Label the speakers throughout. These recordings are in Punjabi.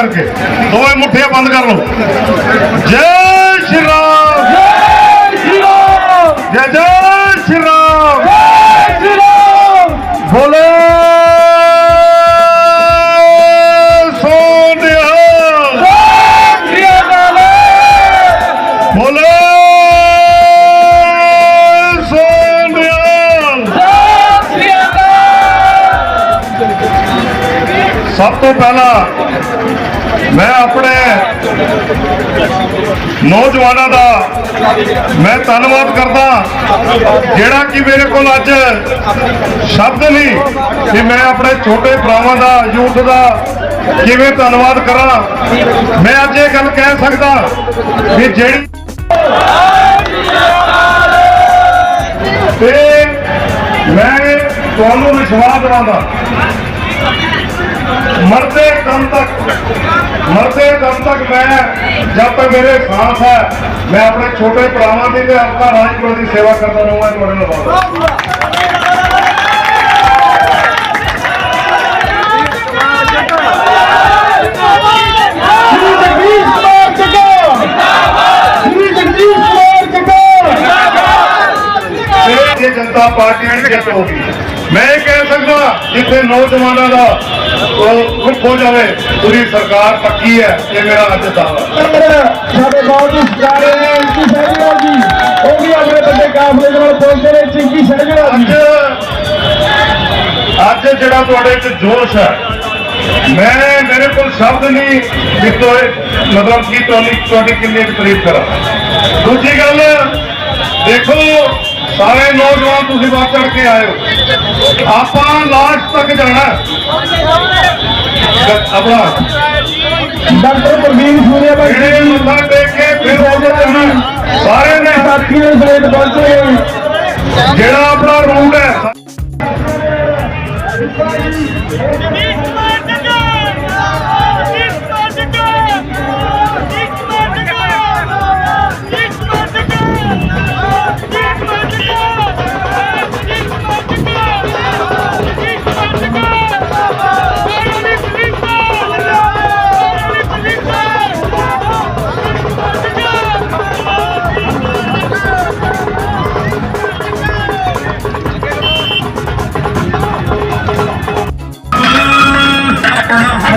Speaker 1: ਕਰਕੇ। ਦੋਵੇਂ ਮੁੱਠੀਆਂ ਬੰਦ ਕਰ ਲਓ। ਜੈ ਸ਼੍ਰੀ ਰਾਮ। ਜੈ ਜੈ ਸ਼੍ਰੀ ਰਾਮ। ਬੋਲੇ ਸੋਨਿਆ। ਸਭ ਤੋਂ ਪਹਿਲਾਂ ਮੈਂ ਆਪਣੇ ਨੌਜਵਾਨਾਂ ਦਾ ਮੈਂ ਧੰਨਵਾਦ ਕਰਦਾ, ਜਿਹੜਾ ਕਿ ਮੇਰੇ ਕੋਲ ਅੱਜ ਸ਼ਬਦ ਨਹੀਂ ਕਿ ਮੈਂ ਆਪਣੇ ਛੋਟੇ ਭਰਾਵਾਂ ਦਾ, ਯੂਥ ਦਾ ਕਿਵੇਂ ਧੰਨਵਾਦ ਕਰਾਂ। ਮੈਂ ਅੱਜ ਇਹ ਗੱਲ ਕਹਿ ਸਕਦਾ ਕਿ ਜਿਹੜੀ ਤੇ ਮੈਂ ਤੁਹਾਨੂੰ ਵਿਸ਼ਵਾਸ ਦਿਵਾਉਂਦਾ। ਮਰਦੇ ਦਮ ਤੱਕ ਮਰਦੇ ਦਮ ਤੱਕ ਮੈਂ ਜਦ ਤੱਕ ਮੇਰੇ ਸਾਥ ਹੈ ਮੈਂ ਆਪਣੇ ਛੋਟੇ ਭਰਾਵਾਂ ਦੀ ਤੇ ਆਪਣਾ ਰਾਜਪੁਰ ਦੀ ਸੇਵਾ ਕਰਦਾ ਰਹੂੰਗਾ ਤੁਹਾਡੇ ਨਾਲ ਬਹੁਤ ਭਾਰਤੀ ਜਨਤਾ ਪਾਰਟੀ ਦੀ ਜਿੱਤ ਹੋਗੀ ਮੈਂ ਇਹ ਉਹ ਰੁੱਖ ਹੋ ਜਾਵੇ ਪੂਰੀ ਸਰਕਾਰ ਪੱਕੀ ਹੈ ਇਹ ਮੇਰਾ ਅੱਜ ਦਾਅਵਾ।
Speaker 2: ਸਾਡੇ ਬਹੁਤ ਹੀ ਸਤਿਕਾਰੇ ਨੇ ਇੰਕੀ ਸਹਿਜਵਾਲ ਜੀ। ਉਹ ਵੀ ਆਪਣੇ ਵੱਡੇ ਕਾਫਲੇ ਦੇ ਨਾਲ ਪਹੁੰਚੇ ਨੇ ਚਿੰਕੀ ਸਹਿਜਵਾਲ
Speaker 1: ਅੱਜ
Speaker 2: ਜੀ।
Speaker 1: ਅੱਜ ਜਿਹੜਾ ਤੁਹਾਡੇ ਵਿੱਚ ਜੋਸ਼ ਹੈ ਮੈਂ ਮੇਰੇ ਕੋਲ ਸ਼ਬਦ ਨਹੀਂ ਕਿ ਤੋਏ ਮਤਲਬ ਕੀ ਤੁਹਾਡੀ ਤੁਹਾਡੀ ਕਿੰਨੀ ਤਾਰੀਫ ਕਰਾਂ। ਦੂਜੀ ਗੱਲ ਦੇਖੋ ਸਾਰੇ ਨੌਜਵਾਨ ਤੁਸੀਂ ਵੱਧ ਚੜ ਕੇ ਆਏ ਹੋ। ਆਪਾਂ ਲਾਸਟ ਤੱਕ ਜਾਣਾ ਹੈ। ਆਪਣਾ
Speaker 2: ਡਾਕਟਰ ਪ੍ਰਵੀਨ ਸੂਰਿਆ ਬਾਈ
Speaker 1: ਜਿਹੜੇ ਮੱਥਾ ਟੇਕ ਕੇ ਫਿਰ ਉਹ ਜਾਣਾ ਹੈ। ਸਾਰੇ ਨੇ
Speaker 2: ਸਾਥੀ ਦੇ ਸਮੇਤ ਪਹੁੰਚੇ ਨੇ
Speaker 1: ਜਿਹੜਾ ਆਪਣਾ ਰੂਟ ਹੈ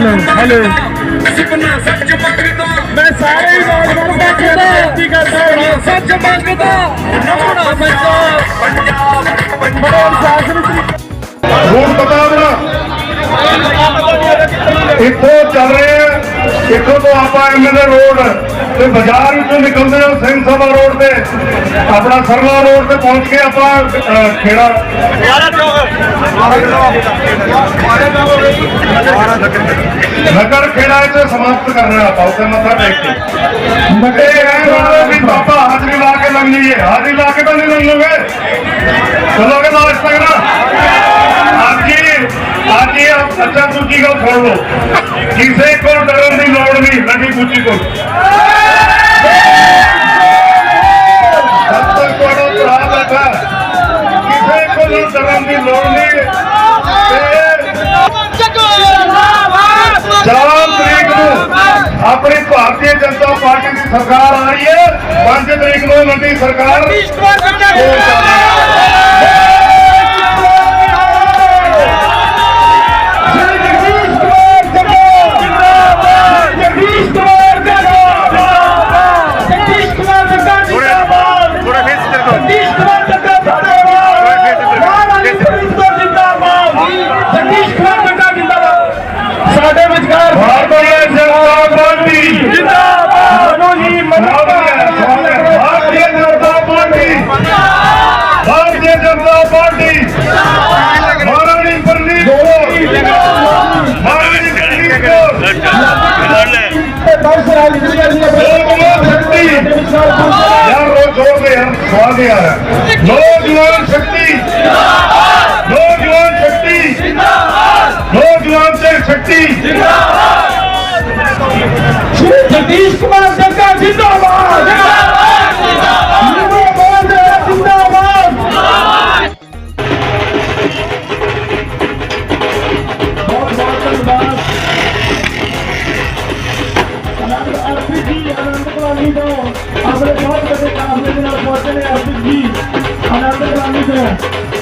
Speaker 2: ਹੈਲੋ ਹੈਲੋ। ਮੈਂ ਸਾਰੇ ਹੀ ਨੌਜਵਾਨ ਸਾਥੀਆਂ ਨੂੰ ਬੇਨਤੀ ਕਰਦਾ ਹਾਂ ਸੱਚ ਮੰਗਦਾ। ਨਮਣਾ ਪੰਜਾਬ ਬੜੇ ਅਨੁਸ਼ਾਸਨ ਤਰੀਕੇ
Speaker 1: ਰੂਟ ਪਤਾ ਉਹਦਾ ਇੱਥੋਂ ਚੱਲ ਰਹੇ ਆ ਇੱਥੋਂ ਤੋਂ ਆਪਾਂ ਐਮਐਲਏ ਰੋਡ ਤੇ ਬਾਜ਼ਾਰ ਵਿੱਚੋਂ ਨਿਕਲਦੇ ਹਾਂ ਸਿੰਘ ਸਭਾ ਰੋਡ ਤੇ। ਆਪਣਾ ਸਰਲਾ ਰੋਡ ਤੇ ਪਹੁੰਚ ਕੇ ਆਪਾਂ ਖੇੜਾ ਨਗਰ ਖੇੜਾ ਇੱਥੇ ਸਮਾਪਤ ਕਰਨਾ ਆਪਾਂ ਉੱਥੇ ਮੱਥਾ ਟੇਕ ਕੇ। ਮੱਟੇ ਵਾਲਾ ਵੀ ਬਾਬਾ ਹਾਜ਼ਰੀ ਲਾ ਕੇ ਲੰਘ ਜਾਈਏ। ਹਾਜ਼ਰੀ ਲਾ ਕੇ ਤਾਂ ਨਹੀਂ ਲੰਘੋਗੇ? ਚਲੋਗੇ ਲਾਸਟ ਤੱਕ ਨਾ? ਅੱਜ ਹੀ ਅੱਜ ਹੀ ਆਪ ਅੱਛਾ ਦੂਜੀ ਗੱਲ ਸੁਣ ਲਓ। ਕਿਸੇ ਕੋਲ ਡਰਨ ਦੀ ਲੋੜ ਨਹੀਂ ਲੱਗੀ ਪੁੱਛੀ ਕੋਲ। Ministro, ਸਵਾਲ ਨਹੀਂ ਨੌਜਵਾਨ ਸ਼ਕਤੀ। ਨੌਜਵਾਨ ਸ਼ਕਤੀ। ਨੌਜਵਾਨ ਤੇ ਸ਼ਕਤੀ।
Speaker 2: ਸ਼੍ਰੀ ਜਗਦੀਸ਼ ਕੁਮਾਰ ਜੱਗਾ ਜਿੰਦਾਬਾਦ ਜਿੰਦਾਬਾਦ।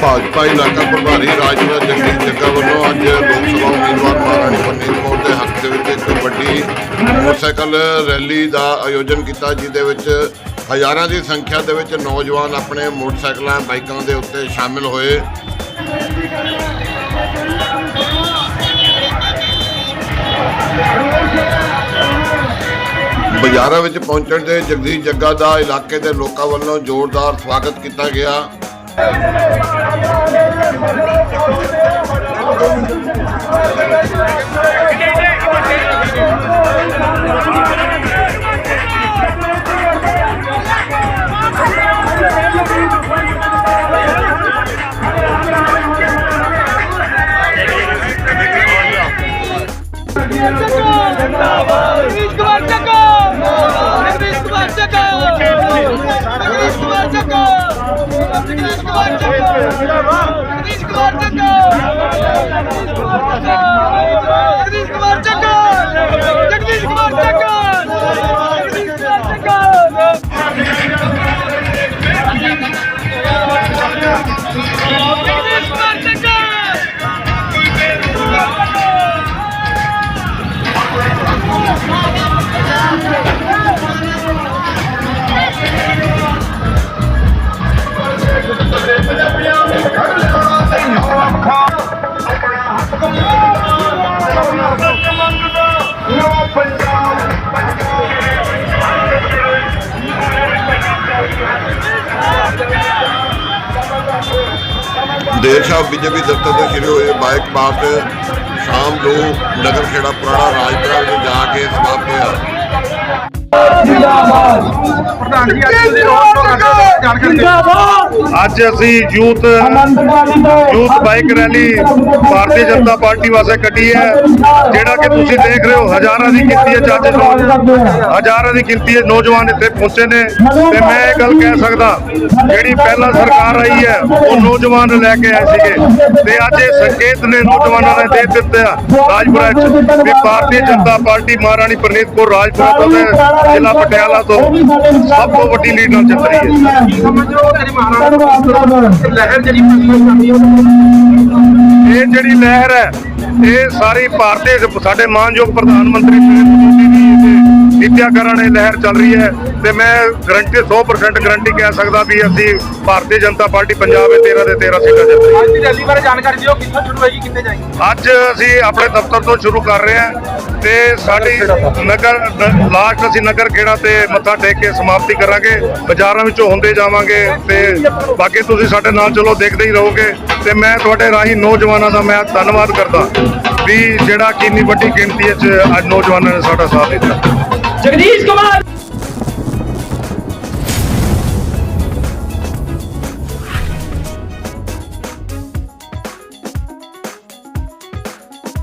Speaker 3: ਭਾਜਪਾ ਇਲਾਕਾ ਪ੍ਰਭਾਰੀ ਰਾਜਵੀਰ ਜਗਦੀਪ ਜੱਗਾ ਵੱਲੋਂ ਅੱਜ ਲੋਕ ਸਭਾ ਉਮੀਦਵਾਰ ਮਹਾਰਾਣੀ ਪ੍ਰਨੀਤ ਕੌਰ ਦੇ ਹੱਕ ਦੇ ਵਿੱਚ ਇੱਕ ਵੱਡੀ ਮੋਟਰਸਾਈਕਲ ਰੈਲੀ ਦਾ ਆਯੋਜਨ ਕੀਤਾ, ਜਿਹਦੇ ਵਿੱਚ ਹਜ਼ਾਰਾਂ ਦੀ ਸੰਖਿਆ ਦੇ ਵਿੱਚ ਨੌਜਵਾਨ ਆਪਣੇ ਮੋਟਰਸਾਈਕਲਾਂ, ਬਾਈਕਾਂ ਦੇ ਉੱਤੇ ਸ਼ਾਮਿਲ ਹੋਏ। ਬਾਜ਼ਾਰਾਂ ਵਿੱਚ ਪਹੁੰਚਣ ਤੇ ਜਗਦੀਸ਼ ਜੱਗਾ ਦਾ ਇਲਾਕੇ ਦੇ ਲੋਕਾਂ ਵੱਲੋਂ ਜ਼ੋਰਦਾਰ ਸਵਾਗਤ ਕੀਤਾ ਗਿਆ।
Speaker 4: ਜਗਦੀਸ਼ ਜਗਦੀਸ਼ ਕੁਮਾਰ ਚੱਕੋ ਜਗਦੀਸ਼ ਕੁਮਾਰ ਚੱਕੋ ਜਗਦੀਸ਼ ਕੁਮਾਰ ਚੱਕੋ
Speaker 3: ਦੇਰ ਸ਼ਾਮ ਬੀਜੇਪੀ ਦਫ਼ਤਰ ਤੋਂ ਸ਼ੁਰੂ ਹੋਏ ਬਾਈਕ ਮਾਰਚ ਸ਼ਾਮ ਨੂੰ ਨਗਰ ਖੇੜਾ ਪੁਰਾਣਾ ਰਾਜਪੁਰਾ ਵਿੱਚ ਜਾ ਕੇ
Speaker 1: ਅੱਜ ਅਸੀਂ youth youth bike rally Bharatiya Janata party ਵਾਸਤੇ ਕੱਢੀ ਹੈ। ਜਿਹੜਾ ਕਿ ਤੁਸੀਂ ਦੇਖ ਰਹੇ ਹੋ ਹਜ਼ਾਰਾਂ ਦੀ ਗਿਣਤੀ ਵਿੱਚ ਅੱਜ ਨੌਜਵਾਨ ਹਜ਼ਾਰਾਂ ਦੀ ਗਿਣਤੀ ਵਿੱਚ ਨੌਜਵਾਨ ਇੱਥੇ ਪਹੁੰਚੇ ਨੇ। ਤੇ ਮੈਂ ਇਹ ਗੱਲ ਕਹਿ ਸਕਦਾ ਜਿਹੜੀ ਪਹਿਲਾਂ ਸਰਕਾਰ ਆਈ ਹੈ ਉਹ ਨੌਜਵਾਨ ਲੈ ਕੇ ਆਏ ਸੀਗੇ। ਤੇ ਅੱਜ ਇਹ ਸੰਕੇਤ ਨੇ ਨੌਜਵਾਨਾਂ ਨੇ ਦੇ ਦਿੱਤੇ ਆ ਰਾਜਪੁਰਾ ਚ ਵੀ ਭਾਰਤੀ ਜਨਤਾ ਪਾਰਟੀ ਮਹਾਰਾਣੀ ਪ੍ਰਨੀਤ ਕੌਰ ਰਾਜਪੁਰਾ ਤੋਂ ਤੇ ਜ਼ਿਲ੍ਹਾ ਪਟਿਆਲਾ ਤੋਂ। ਸਭ ਤੋਂ ਵੱਡੀ ਲੀਡ ਨਾਲ ਜਿੱਤ ਰਹੀ ਹੈ।
Speaker 2: ਲਹਿਰ ਜਿਹੜੀ
Speaker 1: ਇਹ ਜਿਹੜੀ ਲਹਿਰ ਹੈ ਇਹ ਸਾਰੀ ਭਾਰਤੀ ਸਾਡੇ ਮਾਨਯੋਗ ਪ੍ਰਧਾਨ ਮੰਤਰੀ ਤੇ ਨਿਤਿਆਕਰਨ ਇਹ ਲਹਿਰ ਚੱਲ ਰਹੀ ਹੈ ਤੇ ਮੈਂ ਗਰੰਟੀ 100% ਗਰੰਟੀ ਕਹਿ ਸਕਦਾ ਵੀ ਅਸੀਂ ਭਾਰਤੀ ਜਨਤਾ ਪਾਰਟੀ ਪੰਜਾਬ ਦੇ 13 ਦੇ 13 ਸੀਟਾਂ ਜਿੱਤ ਰਹੀ
Speaker 2: ਅੱਜ ਦੀ ਰੈਲੀ ਬਾਰੇ ਜਾਣਕਾਰੀ ਦਿਓ ਕਿੱਥੋਂ ਸ਼ੁਰੂ ਹੋਏਗੀ ਕਿੱਥੇ ਜਾਏਗੀ?
Speaker 1: ਅੱਜ ਅਸੀਂ ਆਪਣੇ ਦਫ਼ਤਰ ਤੋਂ ਸ਼ੁਰੂ ਕਰ ਰਹੇ ਹਾਂ ਤੇ ਸਾਡੀ ਨਗਰ ਲਾਸਟ ਅਸੀਂ ਨਗਰ ਖੇੜਾ ਤੇ ਮੱਥਾ ਟੇਕ ਕੇ ਸਮਾਪਤੀ ਕਰਾਂਗੇ ਬਾਜ਼ਾਰਾਂ ਵਿੱਚੋਂ ਹੁੰਦੇ ਜਾਵਾਂਗੇ ਤੇ ਬਾਕੀ ਤੁਸੀਂ ਸਾਡੇ ਨਾਲ ਚਲੋ ਦੇਖਦੇ ਹੀ ਰਹੋਗੇ ਤੇ ਮੈਂ ਤੁਹਾਡੇ ਰਾਹੀਂ ਨੌਜਵਾਨਾਂ ਦਾ ਮੈਂ ਧੰਨਵਾਦ ਕਰਦਾ ਵੀ ਜਿਹੜਾ ਕਿ ਇੰਨੀ ਵੱਡੀ ਗਿਣਤੀ ਵਿੱਚ ਅੱਜ ਨੌਜਵਾਨਾਂ ਨੇ ਸਾਡਾ ਸਾਥ ਦਿੱਤਾ।
Speaker 2: Japanese come on!